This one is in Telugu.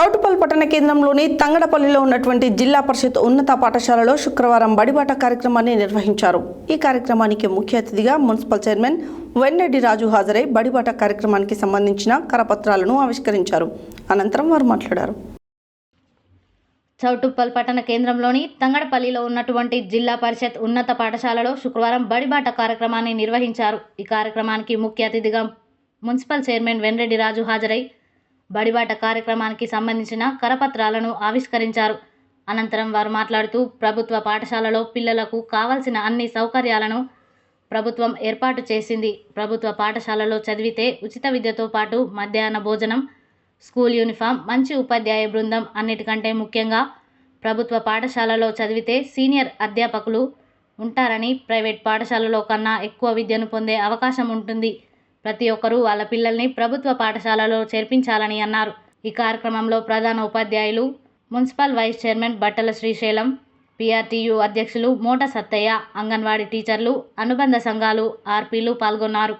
చౌటుపల్ పట్టణ కేంద్రంలోని తంగడపల్లిలో ఉన్నటువంటి జిల్లా పరిషత్ ఉన్నత పాఠశాలలో శుక్రవారం బడిబాట కార్యక్రమాన్ని నిర్వహించారు. ఈ కార్యక్రమానికి ముఖ్య అతిథిగా మున్సిపల్ చైర్మన్ వెన్నెడ్డి రాజు హాజరై బడిబాట కార్యక్రమానికి సంబంధించిన కరపత్రాలను ఆవిష్కరించారు. అనంతరం వారు మాట్లాడారు. చౌటుప్పల్ పట్టణ కేంద్రంలోని తంగడపల్లిలో ఉన్నటువంటి జిల్లా పరిషత్ ఉన్నత పాఠశాలలో శుక్రవారం బడిబాట కార్యక్రమాన్ని నిర్వహించారు. ఈ కార్యక్రమానికి ముఖ్య అతిథిగా మున్సిపల్ చైర్మన్ వెన్రెడ్డి రాజు హాజరై బడిబాట కార్యక్రమానికి సంబంధించిన కరపత్రాలను ఆవిష్కరించారు. అనంతరం వారు మాట్లాడుతూ ప్రభుత్వ పాఠశాలలో పిల్లలకు కావలసిన అన్ని సౌకర్యాలను ప్రభుత్వం ఏర్పాటు చేసింది. ప్రభుత్వ పాఠశాలలో చదివితే ఉచిత విద్యతో పాటు మధ్యాహ్న భోజనం స్కూల్ యూనిఫామ్ మంచి ఉపాధ్యాయ బృందం అన్నిటికంటే ముఖ్యంగా ప్రభుత్వ పాఠశాలలో చదివితే సీనియర్ అధ్యాపకులు ఉంటారని ప్రైవేట్ పాఠశాలలో కన్నా ఎక్కువ విద్యను పొందే అవకాశం ఉంటుంది. ప్రతి ఒక్కరూ వాళ్ళ పిల్లల్ని ప్రభుత్వ పాఠశాలలో చేర్పించాలని అన్నారు. ఈ కార్యక్రమంలో ప్రధాన ఉపాధ్యాయులు మున్సిపల్ వైస్ చైర్మన్ బట్టల శ్రీశైలం పిఆర్టీయు అధ్యక్షులు మోట సత్తయ్య అంగన్వాడీ టీచర్లు అనుబంధ సంఘాలు ఆర్పీలు పాల్గొన్నారు.